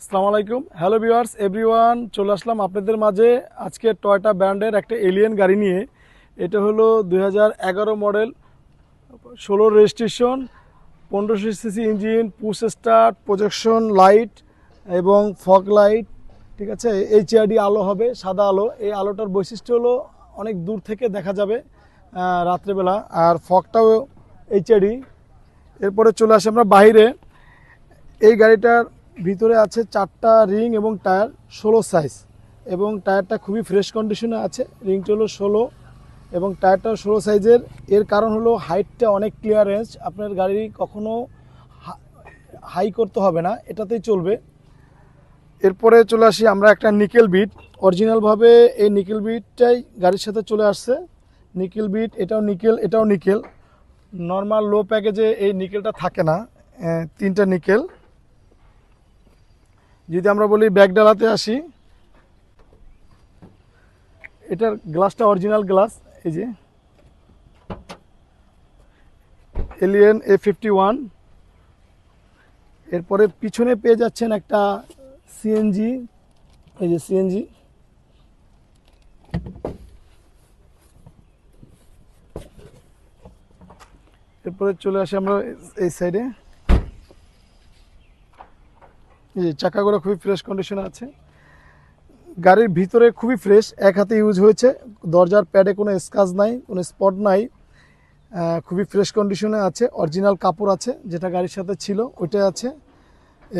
আসসালামু আলাইকুম। Hello viewers everyone চলে আসলাম আপনাদের মাঝে আজকে টয়টা ব্র্যান্ডের একটা এলিয়েন গাড়ি নিয়ে। এটা হলো দু হাজার এগারো মডেল ষোলো রেজিস্ট্রেশন পনেরোশো CC engine push start projection light এবং ফগ লাইট ঠিক আছে? এইচআরডি আলো হবে, সাদা আলো। এই আলোটার বৈশিষ্ট্য হলো অনেক দূর থেকে দেখা যাবে রাত্রেবেলা। আর ফগটাও এইচআরডি এরপরে চলে আসি আমরা বাইরে এই গাড়িটার ভিতরে আছে চারটা রিং এবং টায়ার ষোলো সাইজ এবং টায়ারটা খুবই ফ্রেশ কন্ডিশনে আছে। রিংটা হলো ষোলো এবং টায়ারটাও ষোলো সাইজের এর। কারণ হলো হাইটটা অনেক ক্লিয়ারেন্স আপনার গাড়ি কখনো হাই করতে হবে না, এটাতেই চলবে। এরপরে চলে আসি আমরা একটা নিকেল বিট অরিজিনালভাবে এই নিকেল বিটটাই গাড়ির সাথে চলে আসছে। নিকেল বিট এটাও নিকেল এটাও নিকেল নর্মাল লো প্যাকেজে এই নিকেলটা থাকে না। তিনটা নিকেল যদি আমরা বলি ব্যাগ ডালাতে আসি, এটার গ্লাসটা অরিজিনাল গ্লাস, এই যে। এলিয়েন এ ফিফটি ওয়ান এরপরে পিছনে পেয়ে যাচ্ছেন একটা সিএনজি এই যে সিএনজি এরপরে চলে আসি আমরা এই সাইডে যে চাকাগুলো খুবই ফ্রেশ কন্ডিশনে আছে। গাড়ির ভিতরে খুবই ফ্রেশ এক হাতে ইউজ হয়েছে। দরজার প্যাডে কোনো স্কাচ নাই, কোনো স্পট নাই। খুবই ফ্রেশ কন্ডিশনে আছে। অরিজিনাল কাপড় আছে, যেটা গাড়ির সাথে ছিল, ওইটাই আছে।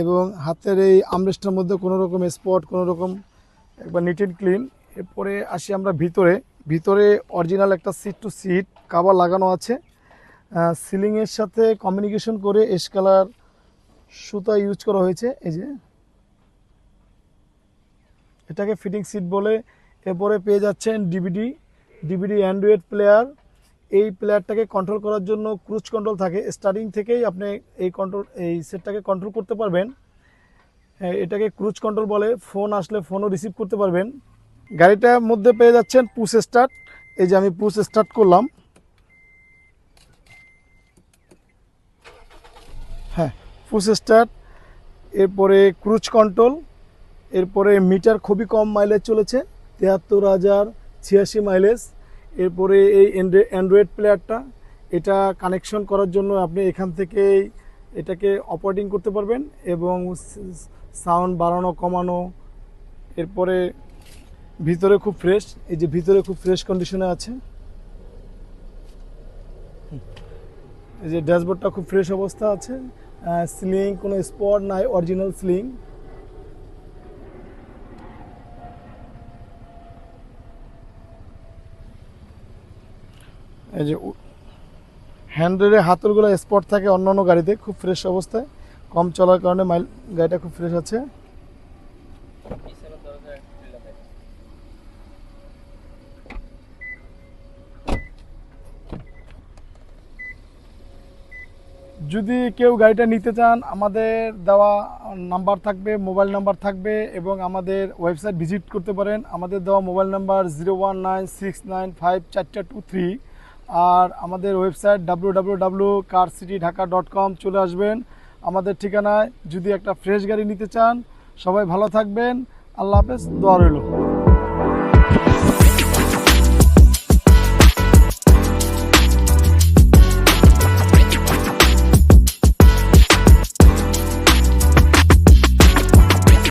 এবং হাতের এই আমরেস্টের মধ্যে কোনো রকম স্পট কোনো রকম একবার নিট অ্যান্ড ক্লিন এরপরে আসি আমরা ভিতরে। ভিতরে অরিজিনাল একটা সিট টু সিট কাভার লাগানো আছে। সিলিংয়ের সাথে কমিউনিকেশন করে এস কালার সুতা ইউজ করা হয়েছে, এই যে। এটাকে ফিটিং সিট বলে। এরপরে পেয়ে যাচ্ছেন ডিভিডি। DVD Android player. এই প্লেয়ারটাকে কন্ট্রোল করার জন্য ক্রুজ কন্ট্রোল থাকে। স্টার্টিং থেকেই আপনি এই কন্ট্রোল এই সেটটাকে কন্ট্রোল করতে পারবেন। এটাকে ক্রুজ কন্ট্রোল বলে। ফোন আসলে ফোনও রিসিভ করতে পারবেন। গাড়িটার মধ্যে পেয়ে যাচ্ছেন পুশ স্টার্ট এই যে আমি পুশ স্টার্ট করলাম। পুশ স্টার্ট, এরপরে ক্রুজ কন্ট্রোল এরপরে মিটার খুবই কম মাইলেজ চলেছে তিয়াত্তর হাজার ছিয়াশি মাইলেজ এরপরে এই অ্যান্ড্রয়েড প্লেয়ারটা এটা কানেকশন করার জন্য আপনি এখান থেকেই এটাকে অপারেটিং করতে পারবেন এবং সাউন্ড বাড়ানো, কমানো, এরপরে ভিতরে খুব ফ্রেশ এই যে ভিতরে খুব ফ্রেশ কন্ডিশনে আছে। এই যে ড্যাশবোর্ডটা খুব ফ্রেশ অবস্থা আছে। স্লিং কোনো স্পট নাই অরিজিনাল স্লিং এই যে হ্যান্ডেলে হাতলগুলো স্পট থাকে অন্য অন্য গাড়িতে, খুব ফ্রেশ অবস্থায়। কম চলার কারণে মাইল গাড়িটা খুব ফ্রেশ আছে। যদি কেউ গাড়িটা নিতে চান, আমাদের দেওয়া নাম্বার থাকবে, মোবাইল নাম্বার থাকবে এবং আমাদের ওয়েবসাইট ভিজিট করতে পারেন। আমাদের দেওয়া mobile number zero one nine six nine five চারটা টু থ্রি আর আমাদের website W W car city Dhaka dot com চলে আসবেন। আমাদের ঠিকানায় যদি একটা ফ্রেশ গাড়ি নিতে চান, সবাই ভালো থাকবেন। আল্লাহ হাফেজ, দোয়া